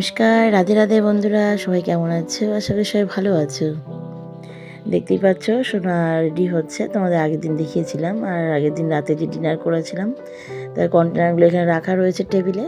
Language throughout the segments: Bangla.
নমস্কার, রাধে রাধে বন্ধুরা, সবাই কেমন আছো? আশা করি সবাই ভালো আছো। দেখতেই পাচ্ছ, সোনা রেডি হচ্ছে। তোমাদের আগের দিন দেখিয়েছিলাম, আর আগের দিন রাতে যে ডিনার করেছিলাম, তার কন্টেনারগুলো এখানে রাখা রয়েছে টেবিলে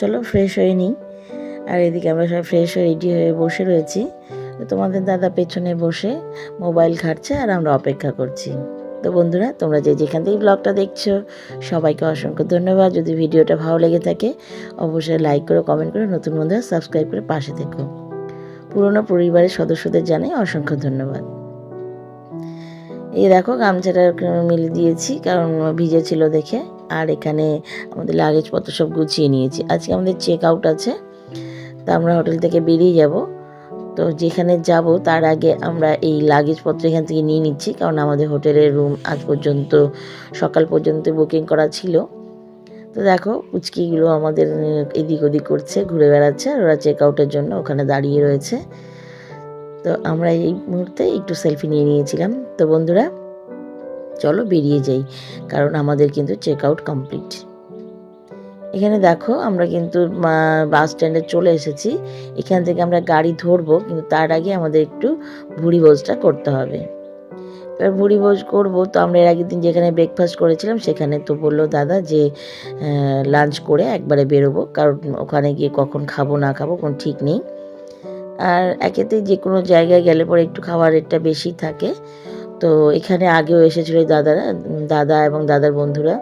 চলো ফ্রেশ হয়ে নিই। আর এদিকে আমরা সবাই ফ্রেশ হয়ে রেডি হয়ে বসে রয়েছি। তোমাদের দাদা পেছনে বসে মোবাইল ঘাটছে, আর আমরা অপেক্ষা করছি। তো বন্ধুরা, তোমরা যে যেখান থেকে ব্লগটা দেখছ, সবাইকে অসংখ্য ধন্যবাদ। যদি ভিডিওটা ভালো লেগে থাকে, অবশ্যই লাইক করো কমেন্ট করো নতুন বন্ধুরা সাবস্ক্রাইব করে পাশে থেকো। পুরনো পরিবারের সদস্যদের জানাই অসংখ্য ধন্যবাদ। এই দেখো, গামছাটা মিলে দিয়েছি, কারণ ভিজে ছিল দেখে। আর এখানে আমাদের লাগেজপত্র সব গুছিয়ে নিয়েছি। আজকে আমাদের চেক আউট আছে, তা আমরা হোটেল থেকে বেরিয়ে যাব। তো যেখানে যাব, তার আগে আমরা এই লাগেজপত্র এখান থেকে নিয়ে নিচ্ছি। কারণ আমাদের হোটেলের রুম আজ পর্যন্ত, সকাল পর্যন্ত বুকিং করা ছিল। তো দেখো, পুচকিগুলো আমাদের এদিক ওদিক করছে, ঘুরে বেড়াচ্ছে, আর ওরা চেক আউটের জন্য ওখানে দাঁড়িয়ে রয়েছে। তো আমরা এই মুহূর্তে একটু সেলফি নিয়ে নিয়েছিলাম। তো বন্ধুরা, চলো বেরিয়ে যাই, কারণ আমাদের কিন্তু চেক আউট কমপ্লিট এখানে দেখো আমরা কিন্তু বাস স্ট্যান্ডে চলে এসেছি। এখান থেকে আমরা গাড়ি ধরবো, কিন্তু তার আগে আমাদের একটু ভুড়ি ভোজটা করতে হবে। এবার ভুড়ি ভোজ করব, তো আমরা এর আগের দিন যেখানে ব্রেকফাস্ট করেছিলাম, সেখানে তো বলল দাদা যে লাঞ্চ করে একবারে বেরোবো, কারণ ওখানে গিয়ে কখন খাব, না খাব কোনো ঠিক নেই। আর একেতেই যে কোনো জায়গায় গেলে পরে একটু খাওয়ার রেটটা বেশি থাকে। তো এখানে আগেও এসেছিল দাদারা দাদা এবং দাদার বন্ধুরা।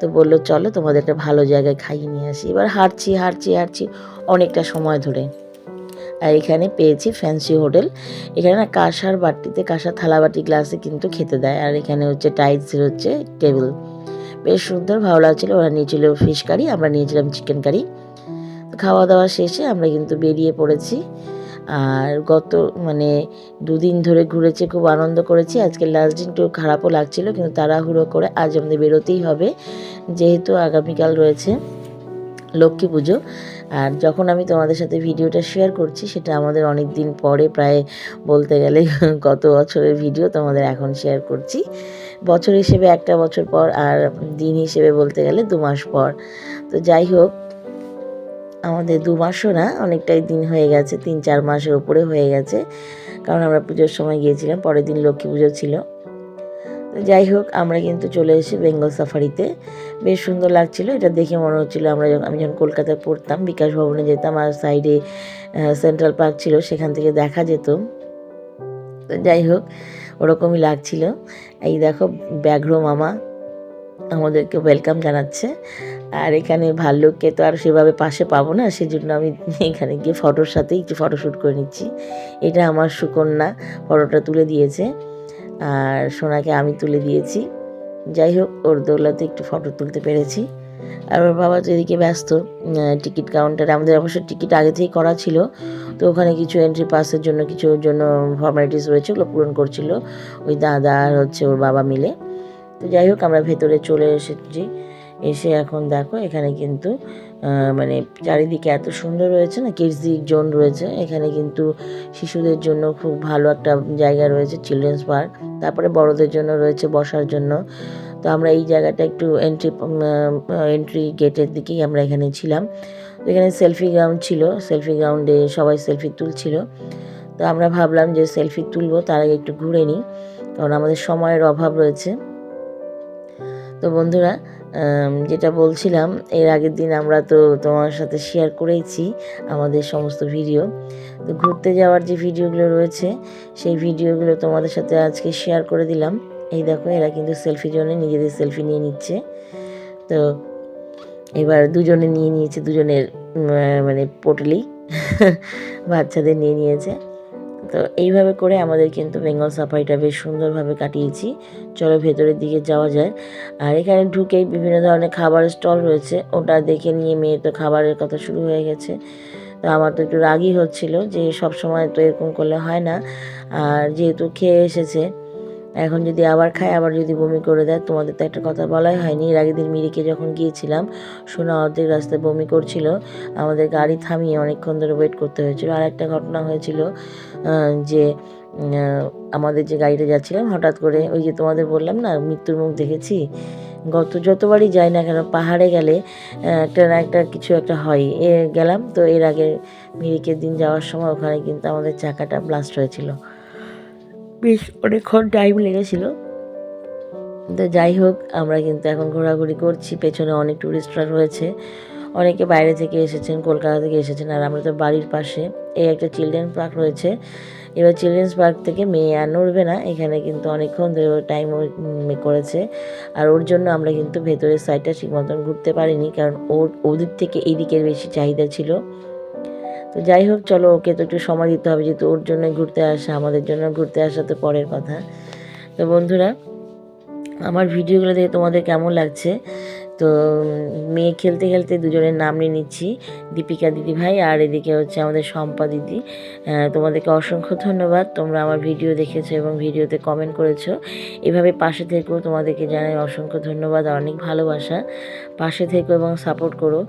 তো বলল, চলো তোমাদের একটা ভালো জায়গায় খাইয়ে নিয়ে আসি। এবার হাঁটছি হাঁটছি হাঁটছি অনেকটা সময় ধরে। আর এখানে পেয়েছি ফ্যান্সি হোটেল। এখানে না কাঁসার বাটিতে, কাঁসার থালা বাটি গ্লাসে কিন্তু খেতে দেয়। আর এখানে হচ্ছে টাইলসের হচ্ছে টেবিল বেশ সুন্দর, ভালো লাগছিল। ওরা নিয়েছিল ফিশ কারি আমরা নিয়েছিলাম চিকেন কারি খাওয়া দাওয়া শেষে আমরা কিন্তু বেরিয়ে পড়েছি। আর গত মানে দুদিন ধরে ঘুরেছি, খুব আনন্দ করেছি। আজকে লাস্ট দিন একটু খারাপও লাগছিল, কিন্তু তাড়াহুড়ো করে আজ আমাদের বেরোতেই হবে। যেহেতু আগামীকাল রয়েছে লক্ষ্মী পুজো, আর যখন আমি তোমাদের সাথে ভিডিওটা শেয়ার করছি, সেটা আমাদের অনেক দিন পরে প্রায় বলতে গেলে গত বছরের ভিডিও তোমাদের এখন শেয়ার করছি। বছর হিসেবে একটা বছর পর আর দিন হিসেবে বলতে গেলে দু মাস পর। তো যাই হোক আমাদের দু মাসও না, অনেকটাই দিন হয়ে গেছে, তিন চার মাসের উপরে হয়ে গেছে। কারণ আমরা পুজোর সময় গিয়েছিলাম, পরের দিন লক্ষ্মী পুজো ছিল। যাই হোক, আমরা কিন্তু চলে এসেছি বেঙ্গল সাফারিতে। বেশ সুন্দর লাগছিল, এটা দেখে মনে হচ্ছিল আমরা যখন, আমি যখন কলকাতায় পড়তাম, বিকাশ ভবনে যেতাম আর সাইডে সেন্ট্রাল পার্ক ছিল, সেখান থেকে দেখা যেত। তো যাই হোক, ওরকমই লাগছিল। এই দেখো, ব্যাঘ্র মামা আমাদেরকে ওয়েলকাম জানাচ্ছে। আর এখানে ভাল্লুককে তো আর সেভাবে পাশে পাবো না, সেজন্য আমি এখানে গিয়ে ফটোর সাথেই একটু ফটোশ্যুট করে নিচ্ছি। এটা আমার সুকন্যা ফটোটা তুলে দিয়েছে। আর সোনাকে আমি তুলে দিয়েছি। যাই হোক, ওর দৌলাতে একটু ফটো তুলতে পেরেছি। আর ওর বাবা তো এদিকে ব্যস্ত টিকিট কাউন্টারে আমাদের অবশ্য টিকিট আগে থেকেই করা ছিল, তো ওখানে কিছু এন্ট্রি পাসের জন্য, কিছু জন্য ফর্মালিটিস রয়েছে, ওগুলো পূরণ করছিল। ওই দাদা আর হচ্ছে ওর বাবা মিলে। তো যাই হোক, আমরা ভেতরে চলে এসেছি। এসে এখন দেখো, এখানে কিন্তু মানে চারিদিকে এত সুন্দর রয়েছে না, কিডসি জোন রয়েছে, এখানে কিন্তু শিশুদের জন্য খুব ভালো একটা জায়গা রয়েছে, চিলড্রেন্স পার্ক, তারপরে বড়দের জন্য রয়েছে বসার জন্য। তো আমরা এই জায়গাটা একটু এন্ট্রি এন্ট্রি গেটের দিকেই আমরা এখানে ছিলাম। এখানে সেলফি গ্রাউন্ড ছিল সেলফি গ্রাউন্ডে সবাই সেলফি তুলছিল। তো আমরা ভাবলাম যে সেলফি তুলবো, তার আগে একটু ঘুরে নিই, কারণ আমাদের সময়ের অভাব রয়েছে। তো বন্ধুরা যেটা বলছিলাম, এর আগের দিন আমরা তো তোমার সাথে শেয়ার করেইছি আমাদের সমস্ত ভিডিও তো ঘুরতে যাওয়ার যে ভিডিওগুলো রয়েছে, সেই ভিডিওগুলো তোমাদের সাথে আজকে শেয়ার করে দিলাম। এই দেখো, এরা কিন্তু সেলফি জন্য নিজেদের সেলফি নিয়ে নিচ্ছে। তো এবার দুজনে নিয়ে নিয়েছে, দুজনের মানে পটলি, বাচ্চাদের নিয়ে নিয়েছে। তো এইভাবে করে আমাদের কিন্তু বেঙ্গল সাফারিটা বেশ সুন্দরভাবে কাটিয়েছি। চলো ভেতরের দিকে যাওয়া যায় আর এখানে ঢুকেই বিভিন্ন ধরনের খাবারের স্টল রয়েছে। ওটা দেখে নিয়ে মেয়ে তো খাবারের কথা শুরু হয়ে গেছে। তো আমার তো একটু রাগই হচ্ছিল যে সব সময় তো এরকম করলে হয় না। আর যেহেতু খেয়ে এসেছে এখন যদি আবার খায়, আবার যদি বমি করে দেয়, তোমাদের তো একটা কথা বলাই হয়নি। এর আগের দিন মিরিকে যখন গিয়েছিলাম, সোনা অর্ধেক রাস্তায় বমি করছিল। আমাদের গাড়ি থামিয়ে অনেকক্ষণ ধরে ওয়েট করতে হয়েছিল। আর একটা ঘটনা হয়েছিল যে আমাদের যে গাড়িটা যাচ্ছিলাম, হঠাৎ করে ওই যে তোমাদের বললাম না, মৃত্যুর মুখ দেখেছি? গত, যতবারই যাই না কেন, পাহাড়ে গেলে একটা না একটা কিছু একটা হয়। এ, গেলাম, তো এর আগে মিরিকের দিন যাওয়ার সময় ওখানে কিন্তু আমাদের চাকাটা ব্লাস্ট হয়েছিল। বেশ অনেকক্ষণ টাইম লেগেছিল। তো যাই হোক, আমরা কিন্তু এখন ঘোরাঘুরি করছি। পেছনে অনেক টুরিস্টরা রয়েছে। অনেকে বাইরে থেকে এসেছেন, কলকাতা থেকে এসেছেন, আর আমরা তো বাড়ির পাশে। এই একটা চিলড্রেন পার্ক রয়েছে। এবার চিলড্রেন্স পার্ক থেকে মেয়ে আর নড়বে না। এখানে কিন্তু অনেকক্ষণ ধরে টাইম করেছে। আর ওর জন্য আমরা কিন্তু ভেতরের সাইডটা ঠিক মতন ঘুরতে পারিনি, কারণ ওর ওদিক থেকে এই দিকের বেশি চাহিদা ছিল। তো যাই হোক, চলো ওকে তো একটু সময় দিতে হবে, যেহেতু ওর জন্য ঘুরতে আসা, আমাদের জন্য ঘুরতে আসা তো পরের কথা। তো বন্ধুরা, আমার ভিডিওগুলো দেখে তোমাদের কেমন লাগছে? তো, মেয়ে খেলতে খেলতে দুজনের নাম নিয়ে নিচ্ছি, দীপিকা দিদি ভাই আর এদিকে হচ্ছে আমাদের শম্পা দিদি। তোমাদেরকে অসংখ্য ধন্যবাদ, তোমরা আমার ভিডিও দেখেছ এবং ভিডিওতে কমেন্ট করেছ। এভাবে পাশে থেকেও তোমাদেরকে জানাই অসংখ্য ধন্যবাদ আর অনেক ভালোবাসা। পাশে থেকো এবং সাপোর্ট করো।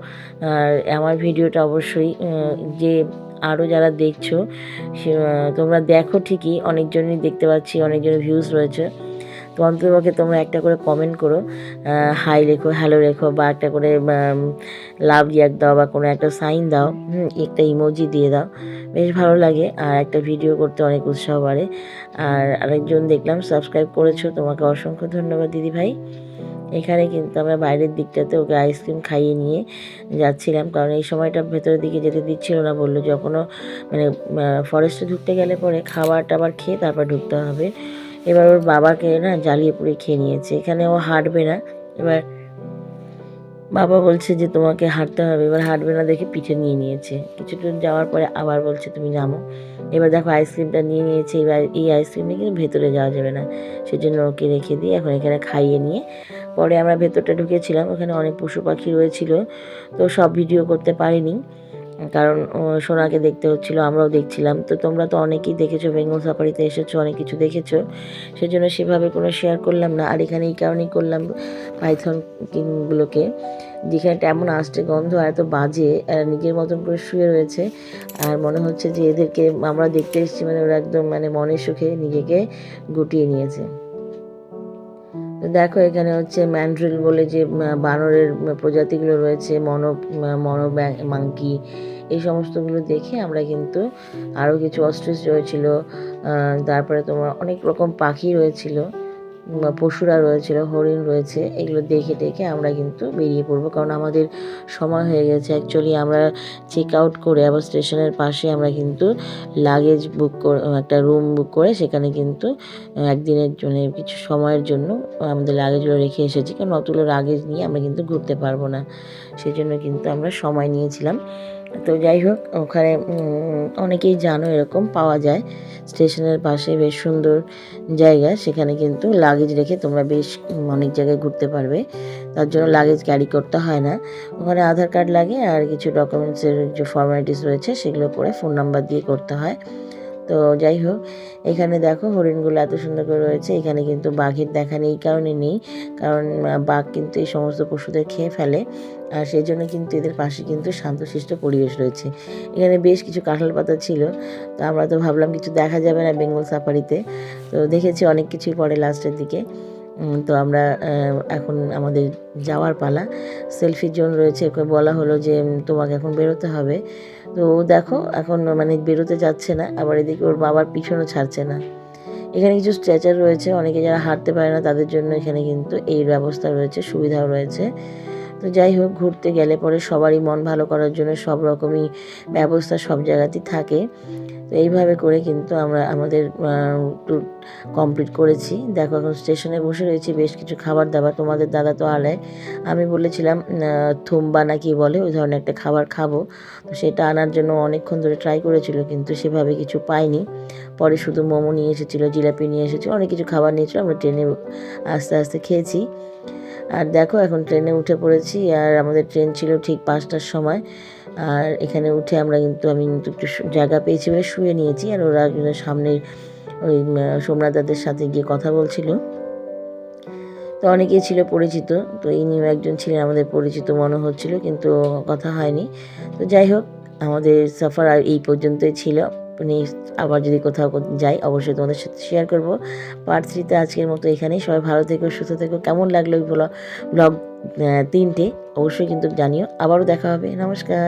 আর আমার ভিডিওটা অবশ্যই যে আরও যারা দেখছ তোমরা দেখো ঠিকই, অনেকজনই দেখতে পাচ্ছি, অনেকজনের ভিউজ রয়েছে। তো অন্ততপক্ষে তোমরা একটা করে কমেন্ট করো হাই লেখো হ্যালো লেখো, বা একটা করে লাভ রিয়াক দাও, বা কোনো একটা সাইন দাও একটা ইমোজি দিয়ে দাও, বেশ ভালো লাগে, আর একটা ভিডিও করতে অনেক উৎসাহ বাড়ে। আর আরেকজন দেখলাম সাবস্ক্রাইব করেছ, তোমাকে অসংখ্য ধন্যবাদ দিদি ভাই। এখানে কিন্তু আমরা বাইরের দিকটাতে ওকে আইসক্রিম খাইয়ে নিয়ে যাচ্ছিলাম, কারণ এই সময়টা ভেতরের দিকে যেতে দিচ্ছিল না বলল, যখনও মানে ফরেস্টে ঢুকতে গেলে পরে খাবার টাবার খেয়ে তারপর ঢুকতে হবে। এবার ওর বাবাকে না জ্বালিয়ে পুড়ে খেয়ে নিয়েছে। এখানে ও হাঁটবে না। এবার বাবা বলছে যে, তোমাকে হাঁটতে হবে। এবার হাঁটবে না, দেখে পিঠে নিয়ে নিয়েছে। কিছুক্ষণ যাওয়ার পরে আবার বলছে, তুমি নামো। এবার দেখো আইসক্রিমটা নিয়ে নিয়েছে। এবার এই আইসক্রিমটা কিন্তু ভেতরে যাওয়া যাবে না। সেজন্য ওকে রেখে দিয়ে এখন এখানে খাইয়ে নিয়ে পরে আমরা ভেতরটা ঢুকেছিলাম। ওখানে অনেক পশু পাখি রয়েছিল। তো সব ভিডিও করতে পারিনি। কারণ সোনাকে দেখতে হচ্ছিল, আমরাও দেখছিলাম। তো তোমরা তো অনেকেই দেখেছ, বেঙ্গল সাফারিতে এসেছ, অনেক কিছু দেখেছ। সেজন্য সেভাবে কোনো শেয়ার করলাম না। আর এখানে এই কারণেই করলাম পাইথন কিংগুলোকে যেখানে এমন আসছে গন্ধ এত বাজে নিজের মতন করে শুয়ে রয়েছে। আর মনে হচ্ছে যে এদেরকে আমরা দেখতে এসেছি মানে ওরা একদম মানে মনের সুখে নিজেকে গুটিয়ে নিয়েছে। দেখো, এখানে হচ্ছে ম্যান্ড্রিল বলে যে বানরের প্রজাতিগুলো রয়েছে, মনো মনো মাংকি, এই সমস্তগুলো দেখে আমরা কিন্তু আরও কিছু অস্ট্রিচ রয়েছিল। তারপরে তোমার অনেক রকম পাখি রয়েছিল। পশুরা রয়েছিল হরিণ রয়েছে, এগুলো দেখে দেখে আমরা কিন্তু বেরিয়ে পড়ব। কারণ আমাদের সময় হয়ে গেছে অ্যাকচুয়ালি আমরা চেক আউট করে আবার স্টেশনের পাশে আমরা কিন্তু লাগেজ বুক করে, একটা রুম বুক করে সেখানে কিন্তু একদিনের জন্য কিছু সময়ের জন্য আমাদের লাগেজগুলো রেখে এসেছি। কারণ অতগুলো লাগেজ নিয়ে আমরা কিন্তু ঘুরতে পারব না। সেই জন্য কিন্তু আমরা সময় নিয়েছিলাম। তো যাই হোক, ওখানে অনেকেই জানো এরকম পাওয়া যায়। স্টেশনের পাশে বেশ সুন্দর জায়গা, সেখানে কিন্তু লাগেজ রেখে তোমরা বেশ অনেক জায়গায় ঘুরতে পারবে। তার জন্য লাগেজ ক্যারি করতে হয় না। ওখানে আধার কার্ড লাগে আর কিছু ডকুমেন্টসের যে ফর্মালিটিস রয়েছে, সেগুলো করে ফোন নাম্বার দিয়ে করতে হয়। তো যাই হোক, এখানে দেখো হরিণগুলো এত সুন্দর করে রয়েছে। এখানে কিন্তু বাঘের দেখা নেই কারণে নেই। কারণ বাঘ কিন্তু এই সমস্ত পশুদের খেয়ে ফেলে। আর সেই জন্য কিন্তু এদের পাশে কিন্তু শান্তশিষ্ট পরিবেশ রয়েছে। এখানে বেশ কিছু কাঁঠাল পাতা ছিল। তো আমরা তো ভাবলাম কিছু দেখা যাবে না বেঙ্গল সাফারিতে। তো দেখেছি অনেক কিছুই পরে লাস্টের দিকে। তো আমরা এখন আমাদের যাওয়ার পালা। সেলফির জোন রয়েছে, ওকে বলা হলো যে তোমাকে এখন বেরোতে হবে। তো দেখো, এখন মানে বেরোতে যাচ্ছে না, আবার এদিকে ওর বাবার পিছনও ছাড়ছে না। এখানে কিছু স্ট্রেচার রয়েছে, অনেকে যারা হাঁটতে পারে না, তাদের জন্য এখানে কিন্তু এই ব্যবস্থা রয়েছে, সুবিধাও রয়েছে। তো যাই হোক, ঘুরতে গেলে পরে সবারই মন ভালো করার জন্য সব রকমই ব্যবস্থা সব জায়গাতেই থাকে। তো এইভাবে করে কিন্তু আমরা আমাদের ট্যুর কমপ্লিট করেছি। দেখো, এখন স্টেশনে বসে রয়েছি, বেশ কিছু খাবার দাবার তোমাদের দাদা তো আলায় আমি বলেছিলাম থুম্বা না কি বলে, ওই ধরনের একটা খাবার খাব। তো সেটা আনার জন্য অনেকক্ষণ ধরে ট্রাই করেছিল, কিন্তু সেভাবে কিছু পাইনি। পরে শুধু মোমো নিয়ে এসেছিল, জিলাপি নিয়ে এসেছিল, অনেক কিছু খাবার নিয়েছিল, আমরা ট্রেনে আস্তে আস্তে খেয়েছি। আর দেখো, এখন ট্রেনে উঠে পড়েছি, আর আমাদের ট্রেন ছিল ঠিক পাঁচটার সময়। আর এখানে উঠে আমরা কিন্তু আমি কিন্তু একটু জায়গা পেয়েছি বলে শুয়ে নিয়েছি আর ওরা সামনের ওই উম, সোমনাথ দাদের সাথে গিয়ে কথা বলছিল। তো অনেকেই ছিল পরিচিত তো ইনিও একজন ছিলেন আমাদের পরিচিত মনে হচ্ছিল কিন্তু কথা হয়নি। তো যাই হোক আমাদের সফর আর এই পর্যন্তই ছিল। মানে আবার যদি কোথাও যাই অবশ্যই তোমাদের সাথে শেয়ার করব। পার্ট থ্রিতে আজকের মতো এখানেই। সবাই ভালো থেকো সুস্থ থেকো। কেমন লাগল ওই ব্লগ ব্লগ তিনটে? অবশ্যই কিন্তু জানিও। আবারও দেখা হবে। নমস্কার।